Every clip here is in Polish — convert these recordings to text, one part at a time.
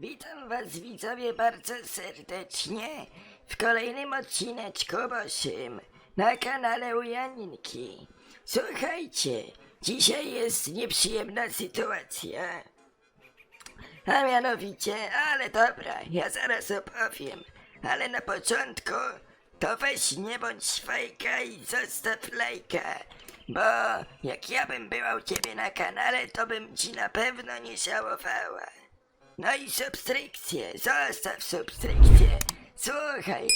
Witam was widzowie bardzo serdecznie w kolejnym odcineczku waszym na kanale u Janinki. Słuchajcie, dzisiaj jest nieprzyjemna sytuacja. A mianowicie, ale dobra, ja zaraz opowiem, ale na początku to weź nie bądź fajka i zostaw lajka, bo jak ja bym była u ciebie na kanale, to bym ci na pewno nie żałowała. No i subskrypcję, zostaw subskrypcję. Słuchaj,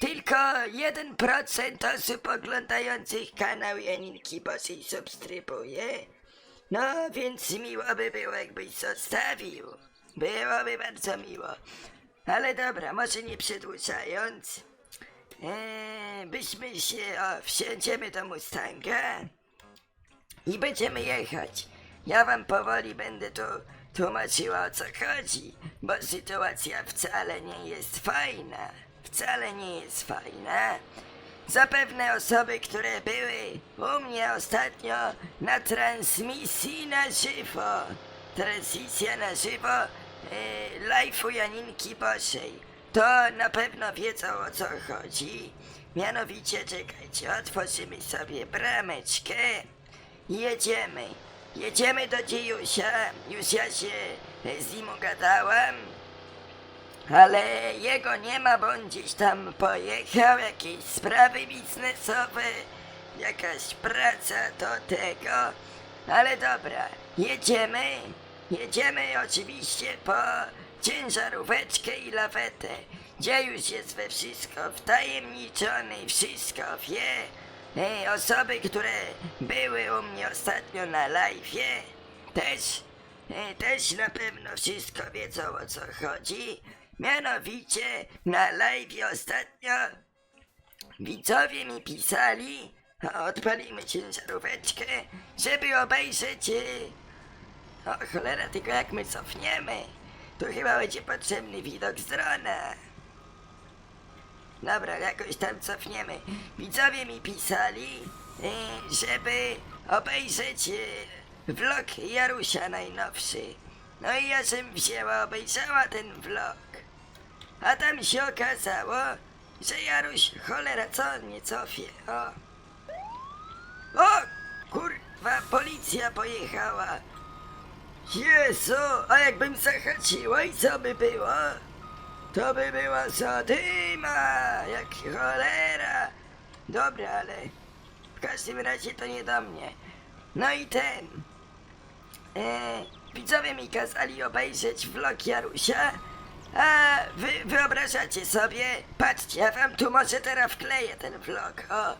tylko 1% osób oglądających kanał Janinki Bosej subskrybuje. No, więc miło by było, jakbyś zostawił. Byłoby bardzo miło. Ale dobra, może nie przedłużając. Eee, byśmy się, o, wsiądziemy do Mustanga i będziemy jechać. Ja wam powoli będę tu tłumaczyła o co chodzi, bo sytuacja wcale nie jest fajna. Wcale nie jest fajna. Zapewne osoby, które były u mnie ostatnio na transmisji na żywo. Transmisja na żywo e, live'u Janinki Boszej. To na pewno wiedzą o co chodzi. Mianowicie, czekajcie, otworzymy sobie brameczkę jedziemy. Jedziemy do dziejusia. Już ja się z nim. Ale jego nie ma, bo on gdzieś tam pojechał, jakieś sprawy biznesowe, jakaś praca do tego. Ale dobra, jedziemy, jedziemy oczywiście po ciężaróweczkę i lawetę. Gdzie już jest we wszystko wtajemniczony, wszystko wie. Ej, osoby, które były u mnie ostatnio na live'ie, też E, Też na pewno wszystko wiedzą o co chodzi. Mianowicie na live ostatnio widzowie mi pisali, a odpalimy ciężaróweczkę, żeby obejrzeć... e, O cholera, tylko jak my cofniemy, to chyba będzie potrzebny widok z drona. Dobra, jakoś tam cofniemy. Widzowie mi pisali, e, żeby obejrzeć e, vlog Jarusia najnowszy. No i ja żem wzięła, obejrzała ten vlog. A tam się okazało, że Jaruś, cholera, co nie cofie, o. O, kurwa, policja pojechała. Jezu, a jakbym zahaczyła i co by było? To by była zadyma, jak cholera. Dobra, ale w każdym razie to nie do mnie. No i ten. E, widzowie mi kazali obejrzeć vlog Jarusia, a wy wyobrażacie sobie, patrzcie, ja wam tu może teraz wkleję ten vlog, o.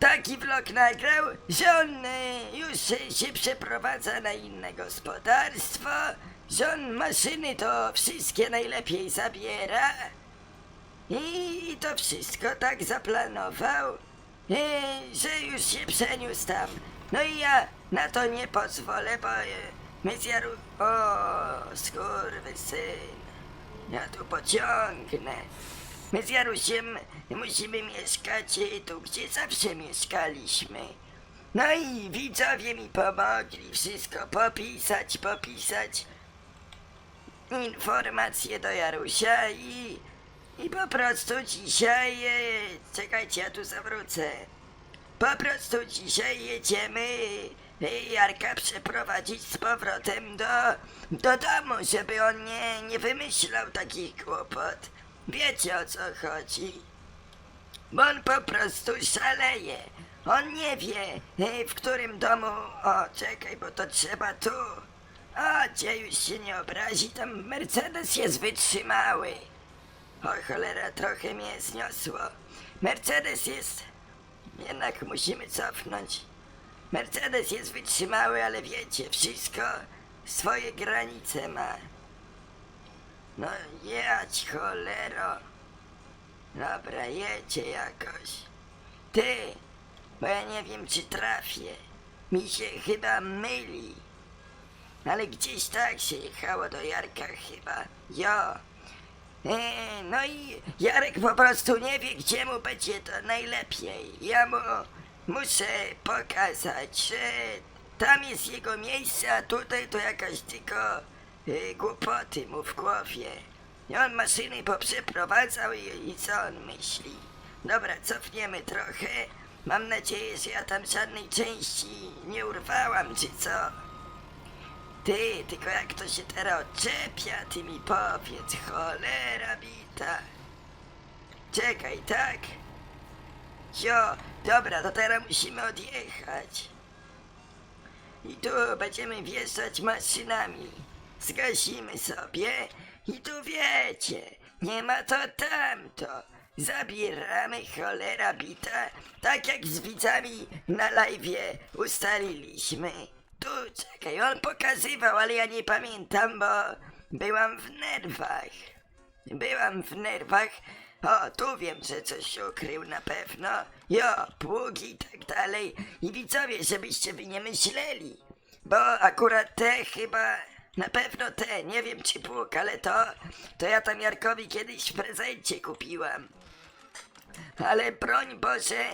Taki vlog nagrał, że on e, już się przeprowadza na inne gospodarstwo, że on maszyny to wszystkie najlepiej zabiera. I, to wszystko tak zaplanował, e, że już się przeniósł tam. No i ja na to nie pozwolę, bo e, my z Jaru... O, skurwysyn. Ja tu pociągnę. My z Jarusiem musimy mieszkać e, tu, gdzie zawsze mieszkaliśmy. No i widzowie mi pomogli wszystko popisać, popisać informacje do Jarusia i... I po prostu dzisiaj... E, czekajcie, ja tu zawrócę. Po prostu dzisiaj jedziemy e, Jarka przeprowadzić z powrotem do, do domu, żeby on nie, nie wymyślał takich kłopot. Wiecie o co chodzi? Bo on po prostu szaleje. On nie wie, e, w którym domu... O, czekaj, bo to trzeba tu. O, cię już się nie obrazi, tam Mercedes jest wytrzymały. O cholera, trochę mnie zniosło. Mercedes jest... Jednak musimy cofnąć. Mercedes jest wytrzymały, ale wiecie, wszystko swoje granice ma. No jać cholero. Dobra, jedźcie jakoś. Ty, bo ja nie wiem czy trafię. Mi się chyba myli. Ale gdzieś tak się jechało do Jarka chyba. Jo. E, no i Jarek po prostu nie wie, gdzie mu będzie to najlepiej. Ja mu muszę pokazać, że tam jest jego miejsce, a tutaj to jakaś tylko y, głupoty mu w głowie. I on maszyny poprzeprowadzał i, i co on myśli? Dobra, cofniemy trochę. Mam nadzieję, że ja tam żadnej części nie urwałam, czy co? Ty, tylko jak to się teraz odczepia, ty mi powiedz, cholera bita. Czekaj, tak? Jo, dobra, to teraz musimy odjechać. I tu będziemy wjeżdżać maszynami. Zgasimy sobie i tu wiecie, nie ma to tamto. Zabieramy cholera bita, tak jak z widzami na live'ie ustaliliśmy. Tu, czekaj, on pokazywał, ale ja nie pamiętam, bo byłam w nerwach. Byłam w nerwach. O, tu wiem, że coś ukrył na pewno. Jo, pługi i tak dalej. I widzowie, żebyście wy nie myśleli. Bo akurat te chyba, na pewno te, nie wiem czy pług, ale to, to ja tam Jarkowi kiedyś w prezencie kupiłam. Ale broń Boże,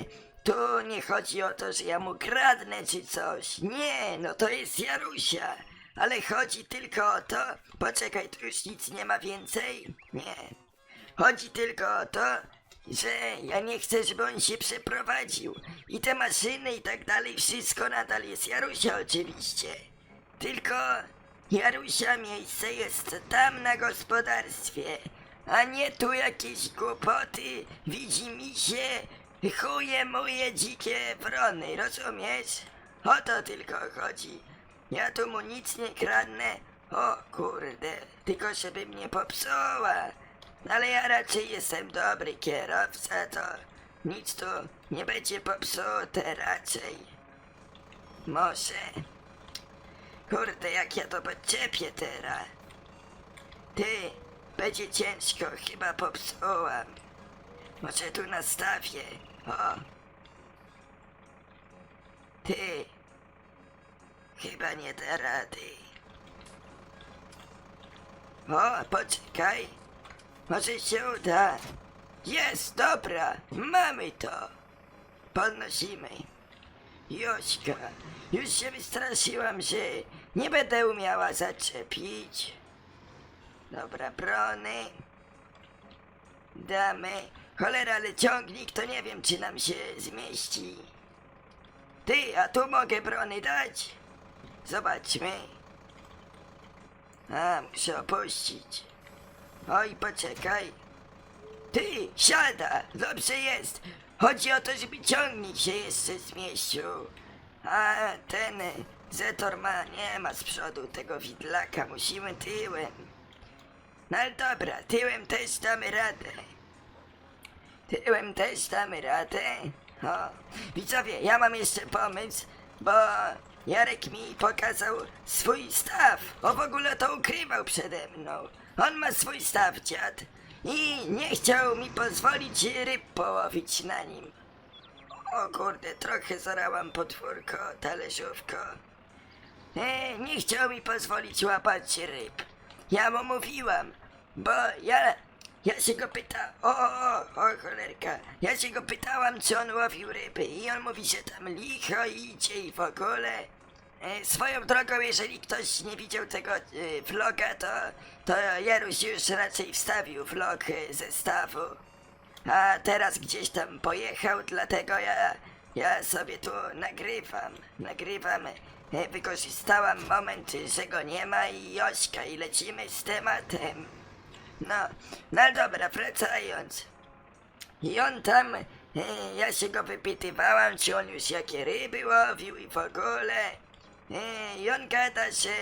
tu nie chodzi o to, że ja mu kradnę czy coś. Nie, no to jest Jarusia. Ale chodzi tylko o to... Poczekaj, tu już nic nie ma więcej? Nie. Chodzi tylko o to, że ja nie chcę, żeby on się przeprowadził. I te maszyny i tak dalej, wszystko nadal jest Jarusia oczywiście. Tylko Jarusia miejsce jest tam na gospodarstwie, a nie tu jakieś głupoty, widzi mi się, chuje moje dzikie wrony, rozumiesz? O to tylko chodzi. Ja tu mu nic nie kradnę. O kurde, tylko żeby mnie popsuła. Ale ja raczej jestem dobry kierowca, to nic tu nie będzie popsute raczej. Może. Kurde, jak ja to podczepię teraz. Ty, będzie ciężko, chyba popsułam. Może tu nastawię. O. Ty. Chyba nie da rady. O, poczekaj. Może się uda. Jest, dobra, mamy to. Podnosimy. Jośka, już się wystraszyłam, że nie będę umiała zaczepić. Dobra, brony. Damy. Cholera, ale ciągnik to nie wiem, czy nam się zmieści. Ty, a tu mogę brony dać? Zobaczmy. A, muszę opuścić. Oj, poczekaj. Ty, siada, dobrze jest. Chodzi o to, żeby ciągnik się jeszcze zmieścił. A ten Zetor ma, nie ma z przodu tego widlaka, musimy tyłem. No ale dobra, tyłem też damy radę. Tyłem też damy radę. O, widzowie, ja mam jeszcze pomysł, bo Jarek mi pokazał swój staw. O w ogóle to ukrywał przede mną. On ma swój staw, dziad. I nie chciał mi pozwolić ryb połowić na nim. O kurde, trochę zarałam podwórko, talerzówko. E, nie chciał mi pozwolić łapać ryb. Ja mu mówiłam, bo ja, ja się go pyta, o, o, o cholerka, ja się go pytałam, czy on łowił ryby i on mówi, że tam licho idzie i w ogóle. E, swoją drogą, jeżeli ktoś nie widział tego e, vloga, to, to Jaruś już raczej wstawił vlog e, ze stawu. A teraz gdzieś tam pojechał, dlatego ja, ja sobie tu nagrywam, nagrywam. E, Wykorzystałam moment, że go nie ma i Jośka i lecimy z tematem. No, no dobra, wracając. I on tam, e, ja się go wypytywałam, czy on już jakie ryby łowił i w ogóle. E, I on gada, że,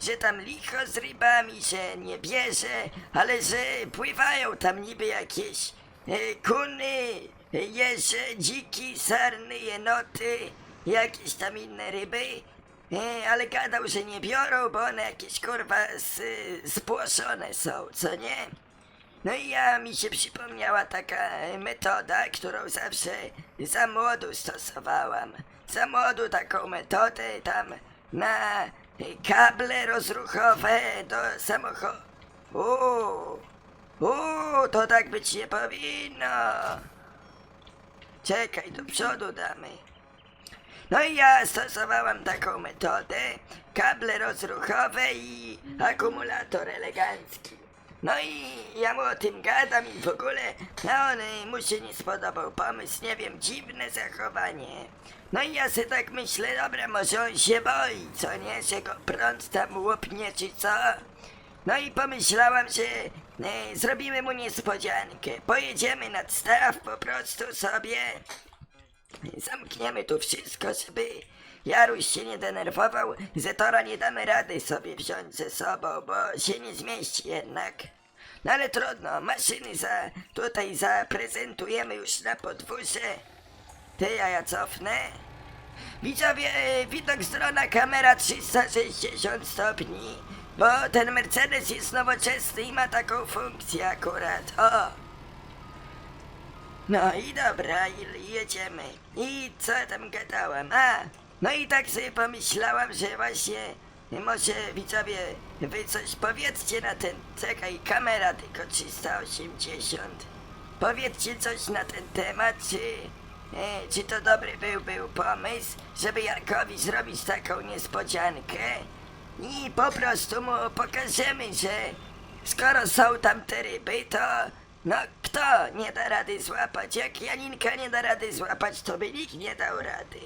że tam licho z rybami, że nie bierze, ale że pływają tam niby jakieś e, kuny, jeże, dziki, sarny, jenoty, jakieś tam inne ryby. E, ale gadał, że nie biorą, bo one jakieś kurwa z, spłoszone są, co nie? No i ja mi się przypomniała taka metoda, którą zawsze za młodu stosowałam. Za młodu taką metodę tam na kable rozruchowe do samochodu. Uuu, uuu, to tak być nie powinno. Czekaj, do przodu damy. No i ja stosowałam taką metodę, kable rozruchowe i akumulator elegancki. No i ja mu o tym gadam i w ogóle, a on mu się nie spodobał pomysł, nie wiem, dziwne zachowanie. No i ja sobie tak myślę, dobra, może on się boi, co nie, że go prąd tam łopnie czy co? No i pomyślałam, że e, zrobimy mu niespodziankę. Pojedziemy nad staw po prostu sobie. Zamkniemy tu wszystko, żeby Jaruś się nie denerwował. Zetora nie damy rady sobie wziąć ze sobą, bo się nie zmieści jednak. No ale trudno, maszyny za, tutaj zaprezentujemy już na podwórze. Ty, a ja cofnę. Widzowie, e, widok z drona, kamera 360 stopni, bo ten Mercedes jest nowoczesny i ma taką funkcję akurat, o! No i dobra, jedziemy. I co tam gadałam? A, no i tak sobie pomyślałam, że właśnie może widzowie wy coś powiedzcie na ten, czekaj, kamera tylko 380. Powiedzcie coś na ten temat, czy, e, czy to dobry był, był pomysł, żeby Jarkowi zrobić taką niespodziankę i po prostu mu pokażemy, że skoro są tam te ryby, to no kto nie da rady złapać? Jak Janinka nie da rady złapać, to by nikt nie dał rady.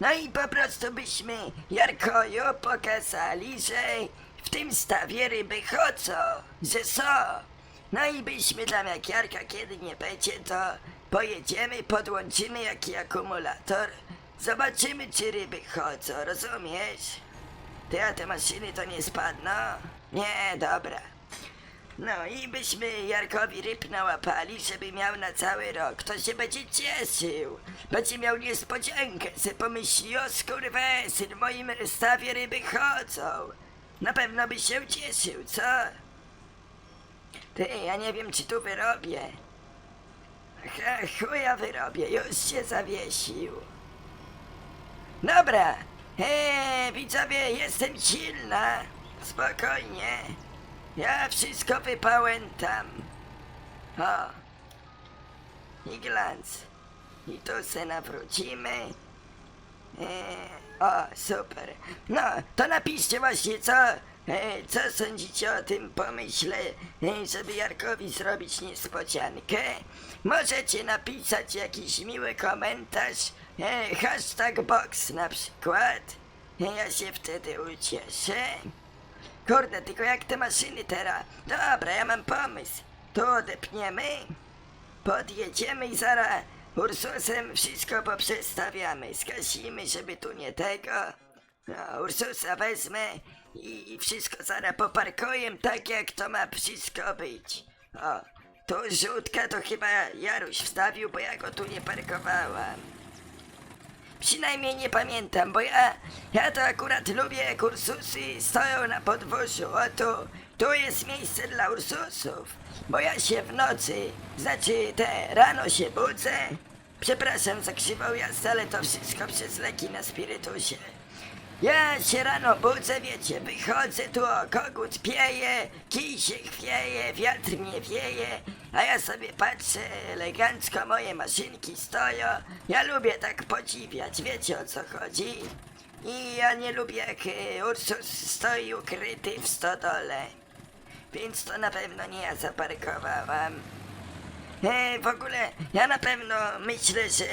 No i po prostu byśmy Jarkoju pokazali, że w tym stawie ryby chodzą, że są. No i byśmy tam jak Jarka kiedy nie będzie, to pojedziemy, podłączymy jaki akumulator, zobaczymy czy ryby chodzą, rozumiesz? Ty, a te maszyny to nie spadną? Nie, dobra. No i byśmy Jarkowi ryb nałapali, żeby miał na cały rok. To się będzie cieszył. Będzie miał niespodziankę, se pomyśli, o skurwesyn, w moim stawie ryby chodzą. Na pewno by się cieszył, co? Ty, ja nie wiem, czy tu wyrobię. Ha, chuja wyrobię, już się zawiesił. Dobra, eee, widzowie, jestem silna. Spokojnie. Ja wszystko wypałętam. O. I glans. I tu se nawrócimy. Eee, o, super. No, to napiszcie właśnie, co, e, co sądzicie o tym pomyśle, e, żeby Jarkowi zrobić niespodziankę. Możecie napisać jakiś miły komentarz, e, hashtag box na przykład. E, Ja się wtedy ucieszę. Kurde, tylko jak te maszyny teraz? Dobra, ja mam pomysł. Tu odepniemy, podjedziemy i zaraz Ursusem wszystko poprzestawiamy. Skasimy, żeby tu nie tego. No, Ursusa wezmę i, i wszystko zaraz poparkuję tak, jak to ma wszystko być. O, tu żółtka to chyba Jaruś wstawił, bo ja go tu nie parkowałam. Przynajmniej nie pamiętam, bo ja, ja to akurat lubię jak Ursusy stoją na podwórzu. O tu, tu jest miejsce dla Ursusów. Bo ja się w nocy, znaczy te rano się budzę. Przepraszam za krzywą jazdę, ale to wszystko przez leki na spirytusie. Ja się rano budzę, wiecie, wychodzę tu, o, kogut pieje, kij się chwieje, wiatr mnie wieje, a ja sobie patrzę, elegancko moje maszynki stoją. Ja lubię tak podziwiać, wiecie o co chodzi? I ja nie lubię jak e, Ursus stoi ukryty w stodole. Więc to na pewno nie ja zaparkowałam. E, w ogóle ja na pewno myślę, że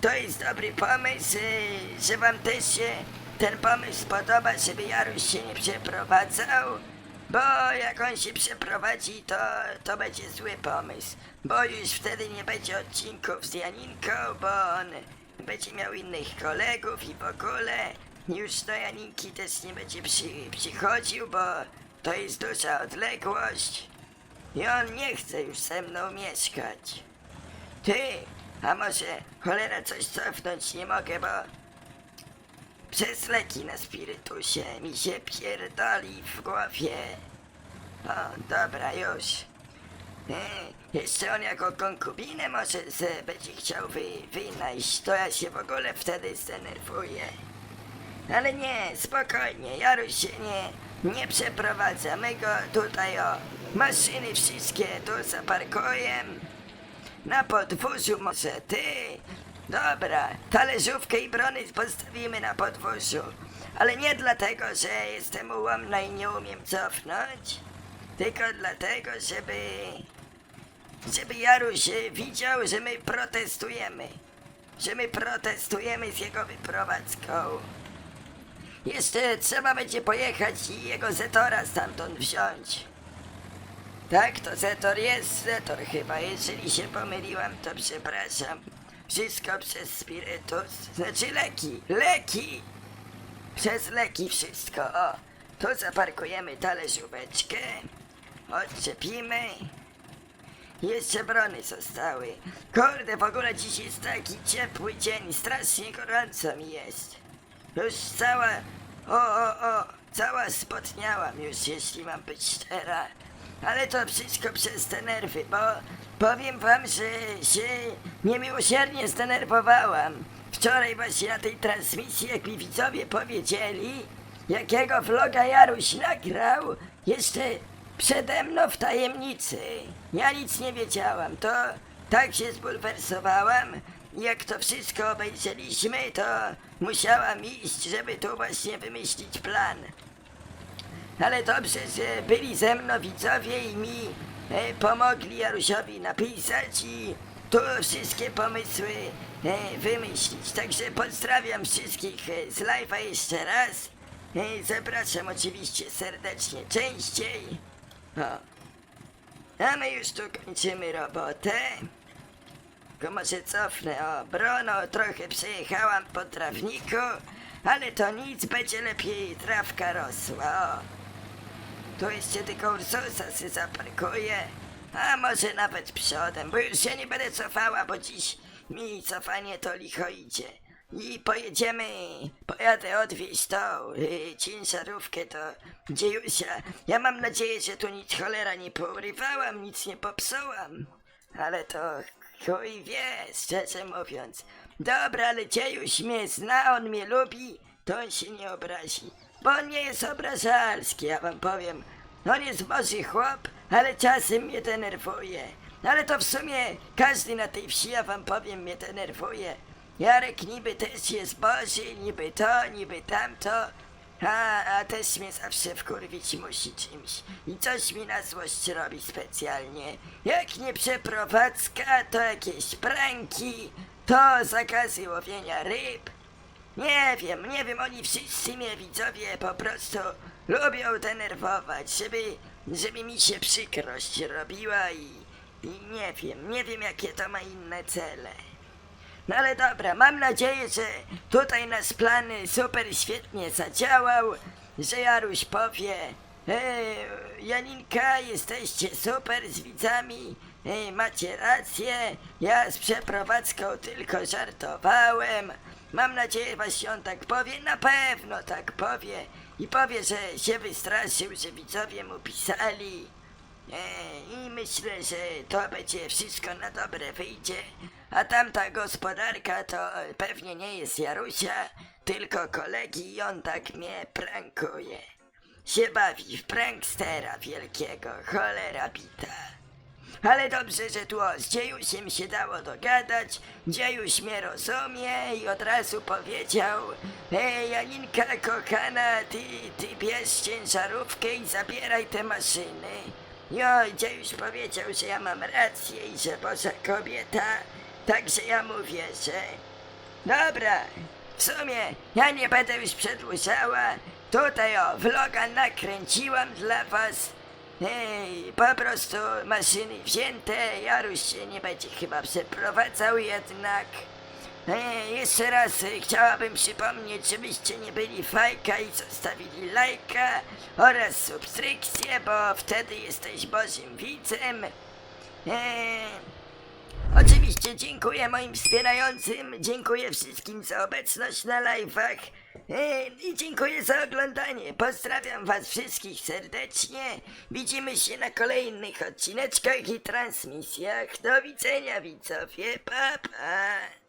to jest dobry pomysł, e, że wam też się ten pomysł spodoba, żeby Jaruś się nie przeprowadzał. Bo jak on się przeprowadzi, to, to będzie zły pomysł. Bo już wtedy nie będzie odcinków z Janinką, bo on będzie miał innych kolegów i w ogóle już do Janinki też nie będzie przy, przychodził, bo to jest duża odległość. I on nie chce już ze mną mieszkać. Ty, a może cholera coś cofnąć nie mogę, bo przez leki na spirytusie mi się pierdoli w głowie. O, dobra, już. E, jeszcze on jako konkubinę może se będzie chciał wy, wynajść, to ja się w ogóle wtedy zdenerwuję. Ale nie, spokojnie, Jaruś się nie, nie przeprowadza. My go tutaj o maszyny wszystkie tu zaparkuję. Na podwórzu może ty, Dobra, talerzówkę i brony postawimy na podwórzu. Ale nie dlatego, że jestem ułomna i nie umiem cofnąć, tylko dlatego, żeby... żeby Jaruś widział, że my protestujemy. Że my protestujemy z jego wyprowadzką. Jeszcze trzeba będzie pojechać i jego Zetora stamtąd wziąć. Tak, to Zetor jest Zetor chyba. Jeżeli się pomyliłam, to przepraszam. Wszystko przez spirytus. Znaczy leki, leki! Przez leki wszystko. O, tu zaparkujemy talerzóweczkę. Odczepimy. Jeszcze brony zostały. Kurde, w ogóle dziś jest taki ciepły dzień. Strasznie gorąco mi jest. Już cała... O, o, o! Cała spotniałam już, jeśli mam być szczera. Ale to wszystko przez te nerwy, bo powiem wam, że się niemiłosiernie zdenerwowałam. Wczoraj właśnie na tej transmisji, jak mi widzowie powiedzieli, jakiego vloga Jaruś nagrał, jeszcze przede mną w tajemnicy. Ja nic nie wiedziałam, to tak się zbulwersowałam. Jak to wszystko obejrzeliśmy, to musiałam iść, żeby tu właśnie wymyślić plan. Ale dobrze, że byli ze mną widzowie i mi e, pomogli Jarusiowi napisać i tu wszystkie pomysły e, wymyślić. Także pozdrawiam wszystkich e, z live'a jeszcze raz. Zapraszam oczywiście serdecznie częściej. O. A my już tu kończymy robotę. Tylko może cofnę, o, Brono, trochę przejechałam po trawniku, ale to nic, będzie lepiej trawka rosła, o. Tu jeszcze tylko Ursusa się zaparkuje, a może nawet przodem, bo już się nie będę cofała, bo dziś mi cofanie to licho idzie. I pojedziemy, pojadę odwieźć tą y, ciężarówkę do dziejusia. Ja mam nadzieję, że tu nic cholera nie pourywałam, nic nie popsułam. Ale to chuj wie, szczerze mówiąc. Dobra, ale dziejuś mnie zna, on mnie lubi, to on się nie obrazi. Bo on nie jest obrażalski, ja wam powiem. On jest boży chłop, ale czasem mnie denerwuje. Ale to w sumie każdy na tej wsi, ja wam powiem, mnie denerwuje. Jarek niby też jest boży, niby to, niby tamto. A, a też mnie zawsze wkurwić musi czymś. I coś mi na złość robi specjalnie. Jak nie przeprowadzka, to jakieś pranki, to zakazy łowienia ryb. Nie wiem, nie wiem, oni wszyscy mnie widzowie po prostu lubią denerwować, żeby, żeby mi się przykrość robiła i, i nie wiem, nie wiem jakie to ma inne cele. No ale dobra, mam nadzieję, że tutaj nasz plan super świetnie zadziałał, że Jaruś powie Ej, Janinka, jesteście super z widzami, Ej, macie rację, ja z przeprowadzką tylko żartowałem. Mam nadzieję, właśnie on tak powie, na pewno tak powie. I powie, że się wystraszył, że widzowie mu pisali. E, I myślę, że to będzie wszystko na dobre wyjdzie. A tamta gospodarka to pewnie nie jest Jarusia, tylko kolegi i on tak mnie prankuje. Się bawi w prankstera wielkiego, cholera bita. Ale dobrze, że tu z Dziejusiem się dało dogadać. Dziejuś mnie rozumie i od razu powiedział Ej, Janinka kochana, ty, ty bierz ciężarówkę i zabieraj te maszyny. Jo, Dziejuś powiedział, że ja mam rację i że Boża kobieta, także ja mu wierzę. Dobra, w sumie ja nie będę już przedłużała. Tutaj o, vloga nakręciłam dla was. Ej, po prostu maszyny wzięte, Jaruś się nie będzie chyba przeprowadzał jednak. Ej, jeszcze raz chciałabym przypomnieć, żebyście nie byli fajka i zostawili lajka oraz subskrypcję, bo wtedy jesteś Bożym widzem. Ej, Oczywiście dziękuję moim wspierającym, dziękuję wszystkim za obecność na live'ach i dziękuję za oglądanie. Pozdrawiam was wszystkich serdecznie. Widzimy się na kolejnych odcineczkach i transmisjach. Do widzenia widzowie, pa pa.